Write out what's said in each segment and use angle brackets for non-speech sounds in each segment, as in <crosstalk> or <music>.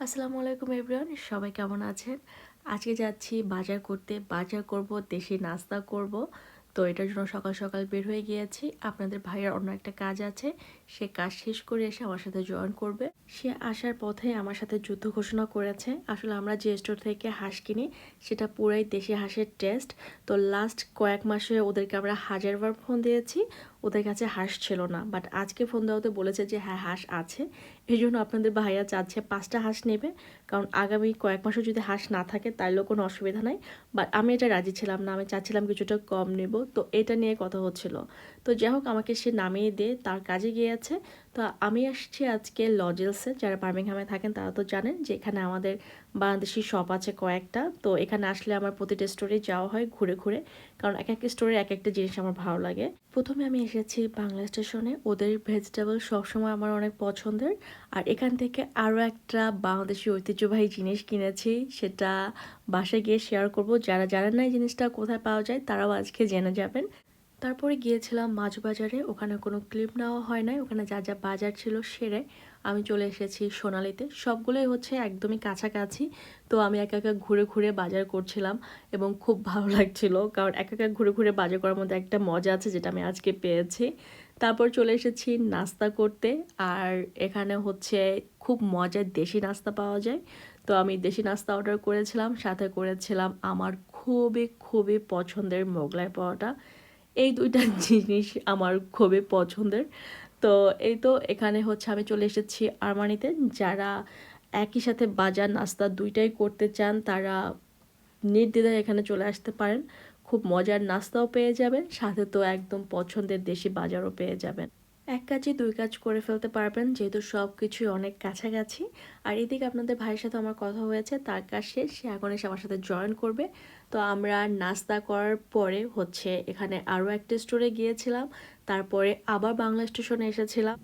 আসসালামু আলাইকুম এভরিওয়ান, সবাই কেমন আছেন? আজকে যাচ্ছি বাজার করতে। বাজার করব, দেশি নাস্তা করব। তো এটার জন্য সকাল সকাল বের হয়ে গিয়েছি। আপনাদের ভাইয়ের অন্য একটা কাজ আছে। সে কাজ শেষ করে এসে আমার সাথে জয়েন করবে। সে আসার পথে আমার সাথে যুদ্ধ ঘোষণা করেছে। আসলে আমরা যে স্টোর থেকে হাঁস কিনি, সেটা পুরাই দেশি হাঁসের টেস্ট। তো লাস্ট কয়েক মাসে ওদেরকে আমরা হাজারবার ফোন দিয়েছি। ওদের কাছে হাঁস ছিল না। বাট আজকে ফোন দেওয়াতে বলেছে যে হ্যাঁ হাঁস আছে। এই জন্য আপনাদের ভাইয়া চাচ্ছে পাঁচটা হাঁস নেবে। কারণ আগামী কয়েক মাসও যদি হাঁস না থাকে তাহলেও কোনো অসুবিধা নাই। বাট আমি এটা রাজি ছিলাম না। আমি চাচ্ছিলাম কিছুটা কম নেব। তো এটা নিয়ে কথা হচ্ছিল। তো যাই হোক, আমাকে সে নামিয়ে দিয়ে তার কাজে গিয়েছে। তো আমি আসছি আজকে লজেলসে যারা বার্মিংহামে থাকেন, তারা তো জানেন যে এখানে আমাদের বাংলাদেশি শপ আছে কয়েকটা। তো এখানে আসলে আমার প্রতিটা স্টোরে যাওয়া হয় ঘুরে ঘুরে। কারণ এক এক স্টোরে এক একটা জিনিস আমার ভালো লাগে। প্রথমে আমি এসেছি বাংলা স্টেশনে ওদের ভেজিটেবল সবসময় আমার অনেক পছন্দের। আর এখান থেকে আরও একটা বাংলাদেশি ঐতিহ্যবাহী জিনিস কিনেছি, সেটা বাসায় গিয়ে শেয়ার করব। যারা জানেন না এই জিনিসটা কোথায় পাওয়া যায়, তারাও আজকে জেনে যাবেন। তারপরে গিয়েছিলাম মাছ বাজারে ওখানে কোনো ক্লিপ নেওয়া হয় নাই। ওখানে যা যা বাজার ছিল সেরে আমি চলে এসেছি সোনালিতে। সবগুলোই হচ্ছে একদমই কাছাকাছি। তো আমি একা একা ঘুরে ঘুরে বাজার করছিলাম এবং খুব ভালো লাগছিল। কারণ একা একা ঘুরে ঘুরে বাজার করার মধ্যে একটা মজা আছে যেটা আমি আজকে পেয়েছি। তারপর চলে এসেছি নাস্তা করতে। আর এখানে হচ্ছে খুব মজার দেশি নাস্তা পাওয়া যায়। তো আমি দেশি নাস্তা অর্ডার করেছিলাম। সাথে করেছিলাম আমার খুবই খুবই পছন্দের মোগলাই পাওয়াটা এই দুইটা <laughs> জিনিস আমার খুবই পছন্দের। তো এই তো এখানে হচ্ছে আমি চলে এসেছি আরমানিতে। যারা একই সাথে বাজার, নাস্তা দুইটাই করতে চান, তারা নির্দ্বিধায় এখানে চলে আসতে পারেন। খুব মজার নাস্তাও পেয়ে যাবেন, সাথে তো একদম পছন্দের দেশি বাজারও পেয়ে যাবেন। এক কাজে দুই কাজ করে ফেলতে পারবেন, যেহেতু সব কিছুই অনেক কাছাকাছি। আর এদিকে আপনাদের ভাইয়ের সাথে আমার কথা হয়েছে, তার কাজ শেষ, সে এখন এসে আমার সাথে জয়েন করবে। তো আমরা নাস্তা করার পরে হচ্ছে এখানে আরও একটা স্টোরে গিয়েছিলাম, তারপরে আবার বাংলা স্টেশনে এসেছিলাম।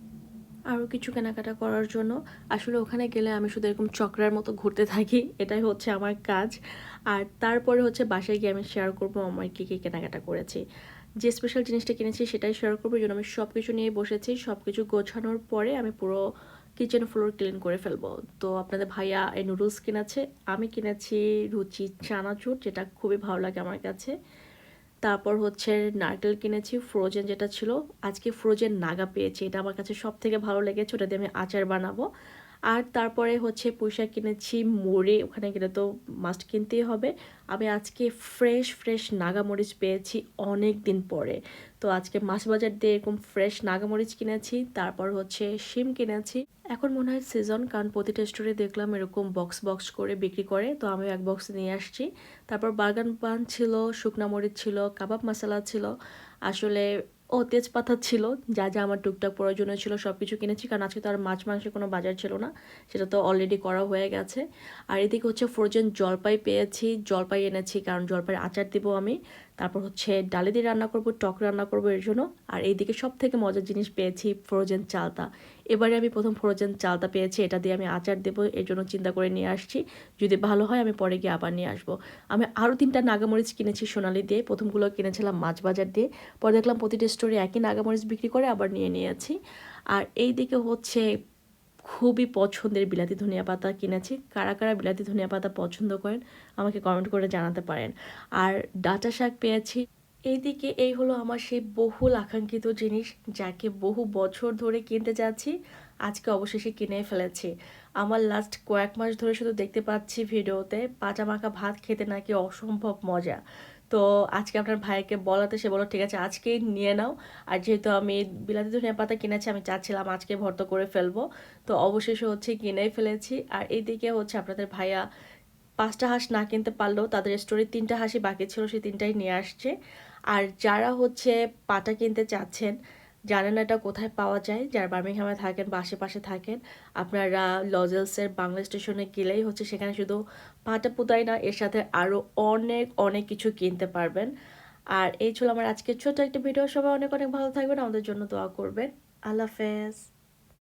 আরও কিছু কেনাকাটা করার জন্য। আসলে ওখানে গেলে আমি শুধু এরকম চক্রার মতো ঘুরতে থাকি, এটাই হচ্ছে আমার কাজ। আর তারপরে হচ্ছে বাসায় গিয়ে আমি শেয়ার করব আমার কী কী কেনাকাটা করেছি। যে স্পেশাল জিনিসটা কিনেছি সেটাই শেয়ার করব জন্য আমি সব কিছু নিয়ে বসেছি। সব কিছু গোছানোর পরে আমি পুরো কিচেন ফ্লোর ক্লিন করে ফেলব। তো আপনাদের ভাইয়া এই নুডলস কিনেছে, আমি কিনেছি রুচি চানাচুর, যেটা খুবই ভালো লাগে আমার কাছে। তারপর হচ্ছে নারকেল কিনেছি ফ্রোজেন যেটা ছিল। আজকে ফ্রোজেন নাগা পেয়েছি, এটা আমার কাছে সব থেকে ভালো লেগেছে, ওটা দিয়ে আমি আচার বানাবো। আর তারপরে হচ্ছে পুঁইশাক কিনেছি, মোড়ে, ওখানে গেলে তো মাস্ট কিনতেই হবে। আমি আজকে ফ্রেশ ফ্রেশ নাগামরিচ পেয়েছি অনেক দিন পরে। তো আজকে মাছ বাজার দিয়ে এরকম ফ্রেশ নাগামরিচ কিনেছি, তারপর হচ্ছে শিম কিনেছি। এখন মনে হয় সিজন কারণ প্রতিটা স্টোরে দেখলাম এরকম বক্স বক্স করে বিক্রি করে, তো আমি এক বক্স নিয়ে আসছি। তারপর বাগান পান ছিল, শুকনা মরিচ ছিল, কাবাব মশলা ছিল। আসলে ও তেজপাতা ছিল, যা যা আমার টুকটাক প্রয়োজনীয় ছিল সব কিছু কিনেছি, কারণ আজকে তো আর মাছ মাংসের কোনো বাজার ছিল না, সেটা তো অলরেডি করা হয়ে গেছে। আর এদিকে হচ্ছে ফ্রোজেন জলপাই পেয়েছি, জলপাই এনেছি, কারণ জলপাইয়ের আচার দেবো আমি তারপর হচ্ছে ডালি দিয়ে রান্না করব, টক রান্না করব এর জন্য। আর এইদিকে সব থেকে মজার জিনিস পেয়েছি ফ্রোজেন চালতা। এবারে আমি প্রথম ফ্রোজেন চালতা পেয়েছি, এটা দিয়ে আমি আচার দেবো, এর জন্য চিন্তা করে নিয়ে আসছি। যদি ভালো হয় আমি পরে গিয়ে আবার নিয়ে আসব। আমি আরও তিনটা নাগামরিচ কিনেছি সোনালি দিয়ে, প্রথমগুলো কিনেছিলাম মাছ বাজার দিয়ে। পরে দেখলাম প্রতিটা স্টোরে একই নাগামরিচ বিক্রি করে আবার নিয়ে নিয়েছি। আর এই দিকে হচ্ছে খুবই পছন্দের বিলাতি ধনিয়া পাতা কিনেছি। কারা কারা বিলাতি ধনিয়া পাতা পছন্দ করেন, আমাকে কমেন্ট করে জানাতে পারেন। আর ডাটা শাক পেয়েছি। এইদিকে এই হলো আমার সেই বহুল আকাঙ্ক্ষিত জিনিস, যাকে বহু বছর ধরে কিনতে যাচ্ছি, আজকে অবশেষে কিনে ফেলেছি। আমার লাস্ট কয়েক মাস ধরে শুধু দেখতে পাচ্ছি ভিডিওতে, পাঁচা মাখা ভাত খেতে নাকি অসম্ভব মজা। তো আজকে আপনার ভাইকে বলাতে সে বলো ঠিক আছে, আজকেই নিয়ে নাও। আর যেহেতু আমি বিলাতি ধনিয়া পাতা কিনেছি, আমি চাচ্ছিলাম আজকে ভর্ত করে ফেলব। তো অবশেষে হচ্ছে কিনেই ফেলেছি। আর এইদিকে হচ্ছে আপনাদের ভাইয়া পাঁচটা হাঁস না কিনতে পারলেও তাদের স্টোরে তিনটা হাঁসই বাকি ছিল, সেই তিনটাই নিয়ে আসছে। আর যারা হচ্ছে পাটা কিনতে চাচ্ছেন জানেন এটা কোথায় পাওয়া যায়? যারা বার্মিংহামে থাকেন বা আশেপাশে থাকেন, আপনারা লজেলসের বাংলা স্টেশনে গেলেই হচ্ছে সেখানে শুধু পাটা পুতাই না, এর সাথে আরও অনেক অনেক কিছু কিনতে পারবেন। আর এই ছিল আমার আজকের ছোট একটা ভিডিও। সবাই অনেক অনেক ভালো থাকবেন। আমাদের জন্য দোয়া করবেন। আল্লাহ হাফেজ।